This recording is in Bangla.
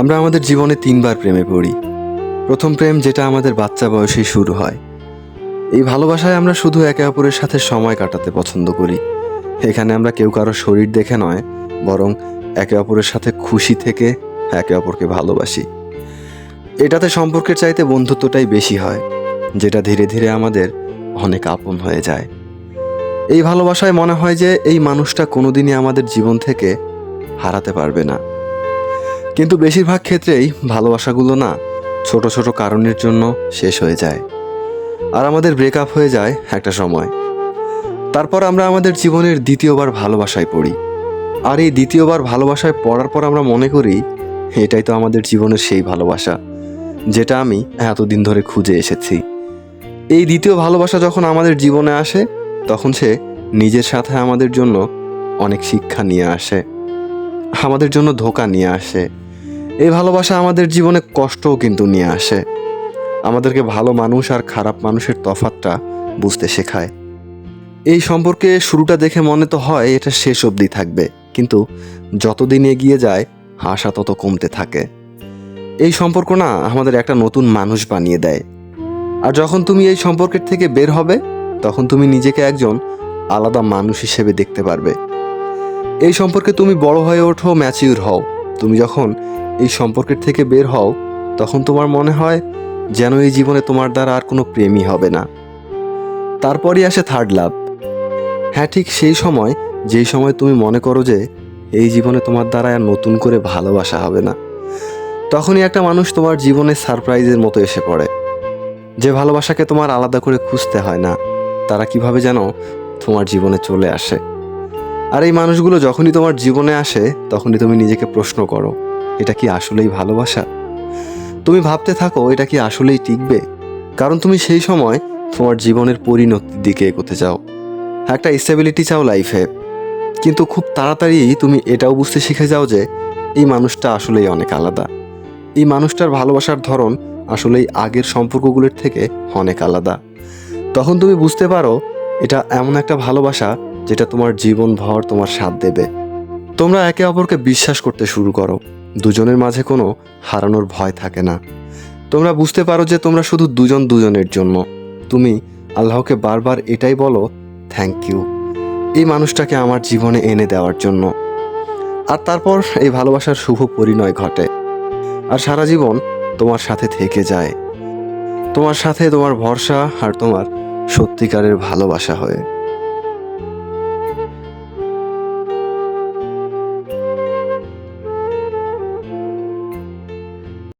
আমরা আমাদের জীবনে তিনবার প্রেমে পড়ি। প্রথম প্রেম যেটা আমাদের বাচ্চা বয়সেই শুরু হয়। এই ভালোবাসায় আমরা শুধু একে অপরের সাথে সময় কাটাতে পছন্দ করি। এখানে আমরা কেউ কারও শরীর দেখে নয়, বরং একে অপরের সাথে খুশি থেকে একে অপরকে ভালোবাসি। এটাতে সম্পর্কের চাইতে বন্ধুত্বটাই বেশি হয়, যেটা ধীরে ধীরে আমাদের অনেক আপন হয়ে যায়। এই ভালোবাসায় মনে হয় যে এই মানুষটা কোনোদিনই আমাদের জীবন থেকে হারাতে পারবে না। কিন্তু বেশিরভাগ ক্ষেত্রেই ভালোবাসাগুলো না ছোট ছোট কারণের জন্য শেষ হয়ে যায়। আর আমাদের ব্রেকআপ হয়ে যায় একটা সময়। তারপর আমরা আমাদের জীবনের দ্বিতীয়বার ভালোবাসায় পড়ি। আর এই দ্বিতীয়বার ভালোবাসায় পড়ার পর আমরা মনে করি, এটাই তো আমাদের জীবনের সেই ভালোবাসা, যেটা আমি এতদিন ধরে খুঁজে এসেছি। এই দ্বিতীয় ভালোবাসা যখন আমাদের জীবনে আসে, তখন সে নিজের সাথে আমাদের জন্য অনেক শিক্ষা নিয়ে আসে, আমাদের জন্য ধোকা নিয়ে আসে এই ভালোবাসা আমাদের জীবনে কষ্টও কিন্তু নিয়ে আসে। আমাদেরকে ভালো মানুষ আর খারাপ মানুষের তফাতটা বুঝতে শেখায়। এই সম্পর্কে শুরুটা দেখে মনে তো হয় এটা শেষ অবধি থাকবে, কিন্তু যতদিন এগিয়ে যায়, আশা তত কমতে থাকে। এই সম্পর্ক না আমাদের একটা নতুন মানুষ বানিয়ে দেয়। আর যখন তুমি এই সম্পর্কের থেকে বের হবে, তখন তুমি নিজেকে একজন আলাদা মানুষ হিসেবে দেখতে পারবে। এই সম্পর্কে তুমি বড় হয়ে ওঠো ম্যাচিউর হও। তুমি যখন এই সম্পর্কের থেকে বের হও, তখন তোমার মনে হয় যেন এই জীবনে তোমার দ্বারা আর কোনো প্রেমই হবে না। তারপরই আসে থার্ড লাভ হ্যাঁ ঠিক সেই সময়, যেই সময় তুমি মনে করো যে এই জীবনে তোমার দ্বারা আর নতুন করে ভালোবাসা হবে না। তখনই একটা মানুষ তোমার জীবনে সারপ্রাইজের মতো এসে পড়ে। যে ভালোবাসাকে তোমার আলাদা করে খুঁজতে হয় না, তারা কীভাবে যেন তোমার জীবনে চলে আসে। আর এই মানুষগুলো যখনই তোমার জীবনে আসে, তখনই তুমি নিজেকে প্রশ্ন করো এটা কি আসলেই ভালোবাসা? তুমি ভাবতে থাকো, এটা কি আসলেই টিকবে? কারণ তুমি সেই সময় তোমার জীবনের পরিণতির দিকে এগোতে চাও। একটা স্টেবিলিটি চাও লাইফে কিন্তু খুব তাড়াতাড়ি তুমি এটাও বুঝতে শিখে যাও যে, এই মানুষটা আসলেই অনেক আলাদা। এই মানুষটার ভালোবাসার ধরন আসলেই আগের সম্পর্কগুলোর থেকে অনেক আলাদা। তখন তুমি বুঝতে পারো, এটা এমন একটা ভালোবাসা যেটা তোমার জীবন ভর তোমার সাথ দেবে। তোমরা একে অপরকে বিশ্বাস করতে শুরু করো। দুজনের মাঝে কোনো হারানোর ভয় থাকে না। তোমরা বুঝতে পারো যে তোমরা শুধু দুজন দুজনের জন্য। তুমি আল্লাহকে বারবার এটাই বলো থ্যাংক ইউ এই মানুষটাকে আমার জীবনে এনে দেওয়ার জন্য। আর তারপর এই ভালোবাসার শুভ পরিণয় ঘটে। আর সারা জীবন তোমার সাথে থেকে যায়। তোমার সাথে তোমার ভরসা আর তোমার সত্যিকারের ভালোবাসা হয়ে।